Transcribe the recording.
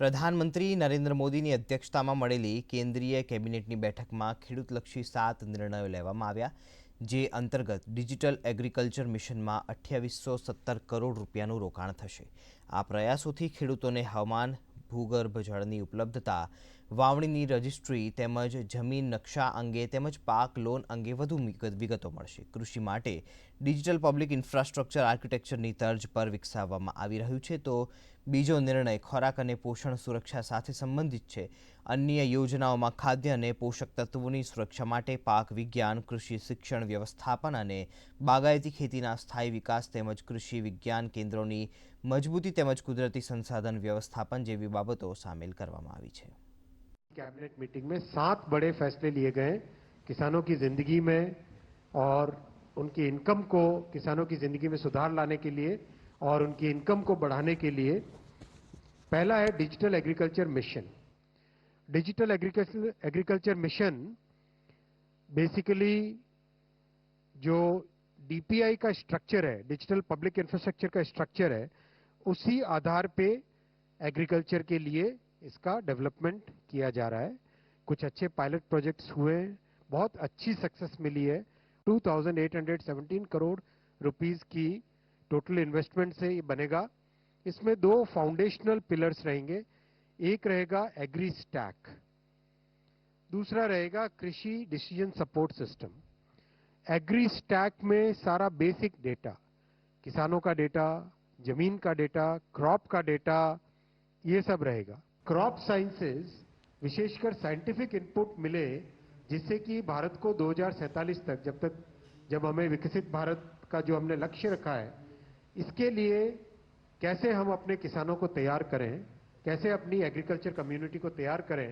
પ્રધાનમંત્રી નરેન્દ્ર મોદીની અધ્યક્ષતામાં મળેલી કેન્દ્રીય કેબિનેટની બેઠકમાં ખેડૂતલક્ષી સાત નિર્ણયો લેવામાં આવ્યા, જે અંતર્ગત ડિજિટલ એગ્રીકલ્ચર મિશનમાં અઠ્યાવીસો સત્તર કરોડ રૂપિયાનું રોકાણ થશે. આ પ્રયાસોથી ખેડૂતોને હવામાન, ભૂગર્ભ જળની ઉપલબ્ધતા વાવણીની રજિસ્ટ્રી તેમજ જમીન નકશા અંગે તેમજ પાક લોન અંગે વધુ વિગતો મળશે. કૃષિ માટે ડિજિટલ પબ્લિક ઇન્ફ્રાસ્ટ્રક્ચર આર્કિટેક્ચરની તર્જ પર વિકસાવવામાં આવી રહ્યું છે. તો બીજો નિર્ણય ખોરાક અને પોષણ સુરક્ષા સાથે સંબંધિત છે. અન્ય યોજનાઓમાં ખાદ્ય અને પોષક તત્વોની સુરક્ષા માટે પાક વિજ્ઞાન, કૃષિ શિક્ષણ વ્યવસ્થાપન અને બાગાયતી ખેતીના સ્થાયી વિકાસ તેમજ કૃષિ વિજ્ઞાન કેન્દ્રોની મજબૂતી તેમજ કુદરતી સંસાધન વ્યવસ્થાપન જેવી બાબતો સામેલ કરવામાં આવી છે. कैबिनेट मीटिंग में सात बड़े फैसले लिए गए किसानों की ज़िंदगी में और उनकी इनकम को, किसानों की ज़िंदगी में सुधार लाने के लिए और उनकी इनकम को बढ़ाने के लिए। पहला है digital agriculture mission. Digital agriculture agriculture mission basically जो डीपीआई का स्ट्रक्चर है डिजिटल पब्लिक इंफ्रास्ट्रक्चर का स्ट्रक्चर है, उसी आधार पे एग्रीकल्चर के लिए इसका डेवलपमेंट किया जा रहा है। कुछ अच्छे पायलट प्रोजेक्ट्स हुए हैं। बहुत अच्छी सक्सेस मिली है। 2817 करोड़ रुपीस की टोटल इन्वेस्टमेंट से ये बनेगा। इसमें दो फाउंडेशनल पिलर्स रहेंगे। एक रहेगा एग्री स्टैक दूसरा रहेगा कृषि decision support system agri stack में सारा बेसिक डेटा किसानों का डेटा ज़मीन का डेटा क्रॉप का डेटा ये सब रहेगा। क्रॉप साइंसेज विशेषकर साइंटिफिक इनपुट मिले, जिससे कि भारत को दो हज़ार सैंतालीस तक, जब तक, जब हमें विकसित भारत का जो हमने लक्ष्य रखा है, इसके लिए कैसे हम अपने किसानों को तैयार करें, कैसे अपनी एग्रीकल्चर कम्युनिटी को तैयार करें